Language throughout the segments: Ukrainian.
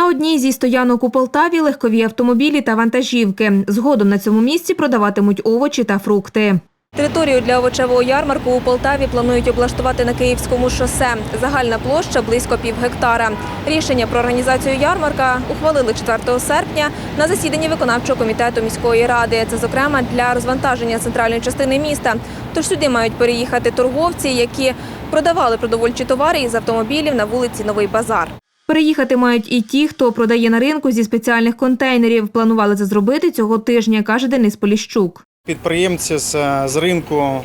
На одній зі стоянок у Полтаві легкові автомобілі та вантажівки. Згодом на цьому місці продаватимуть овочі та фрукти. Територію для овочевого ярмарку у Полтаві планують облаштувати на Київському шосе. Загальна площа близько пів гектара. Рішення про організацію ярмарка ухвалили 4 серпня на засіданні виконавчого комітету міської ради. Це, зокрема, для розвантаження центральної частини міста. Тож сюди мають переїхати торговці, які продавали продовольчі товари із автомобілів на вулиці Новий Базар. Переїхати мають і ті, хто продає на ринку зі спеціальних контейнерів. Планували це зробити цього тижня, каже Денис Поліщук. Підприємці з, з ринку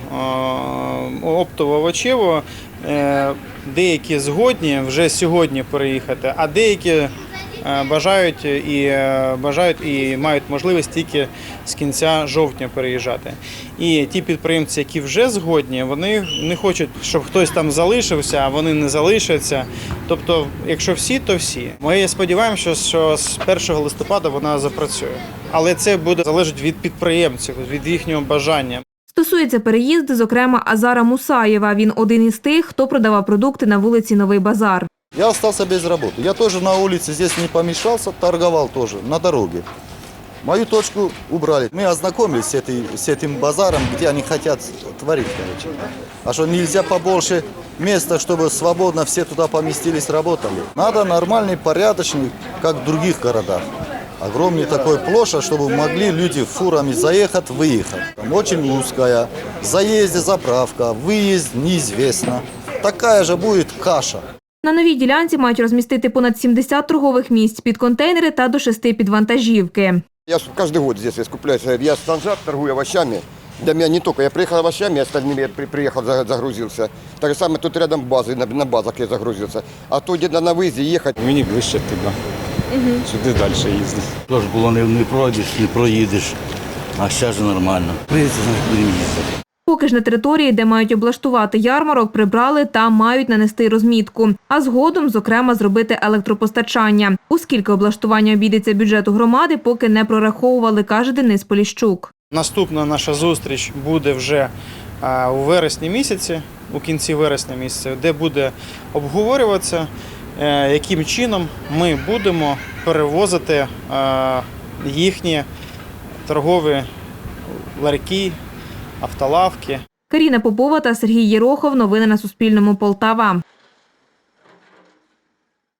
оптово-овочевого е, деякі згодні вже сьогодні переїхати, а деякі бажають і е, бажають і мають можливість тільки з кінця жовтня переїжджати. І ті підприємці, які вже згодні, вони не хочуть, щоб хтось там залишився, а вони не залишаться. Тобто, якщо всі, то всі. Ми сподіваємося, що з 1 листопада вона запрацює. Але це буде залежати від підприємців, від їхнього бажання. Стосується переїзду, зокрема, Азара Мусаєва. Він один із тих, хто продавав продукти на вулиці Новий Базар. Я остался без работы. Я тоже на улице здесь не помешался, торговал тоже на дороге. Мою точку убрали. Мы ознакомились с, этой, с этим базаром, где они хотят творить, короче. А что нельзя побольше места, чтобы свободно все туда поместились, работали. Надо нормальный, порядочный, как в других городах. Огромный такой площадь, чтобы могли люди фурами заехать, выехать. Там очень узкая. Заезде заправка, выезд неизвестно. Такая же будет каша. На новій ділянці мають розмістити понад 70 торгових місць під контейнери та до шести під вантажівки. Я ж каждый год здесь скупляюсь. Я станжак, торгую овощами. Для меня не только. Я приехал овощами, остальными я при- приехал, за- загрузился. Так же самое тут рядом базы, на, на базах я загрузился. А то где-то на выезде ехать. Мені ближче туди. Сюди далі їздити. Тож було не, не пройдеш, не проїдеш, а зараз же нормально. Прийдеться, значить, будемо їздити. Поки ж на території, де мають облаштувати ярмарок, прибрали та мають нанести розмітку. А згодом, зокрема, зробити електропостачання. Оскільки облаштування обійдеться бюджету громади, поки не прораховували, каже Денис Поліщук. Наступна наша зустріч буде вже у вересні місяці, у кінці вересня місяця, де буде обговорюватися, е, яким чином ми будемо перевозити е, їхні торгові ларьки, автолавки. Каріна Попова та Сергій Єрохов. Новини на Суспільному. Полтава.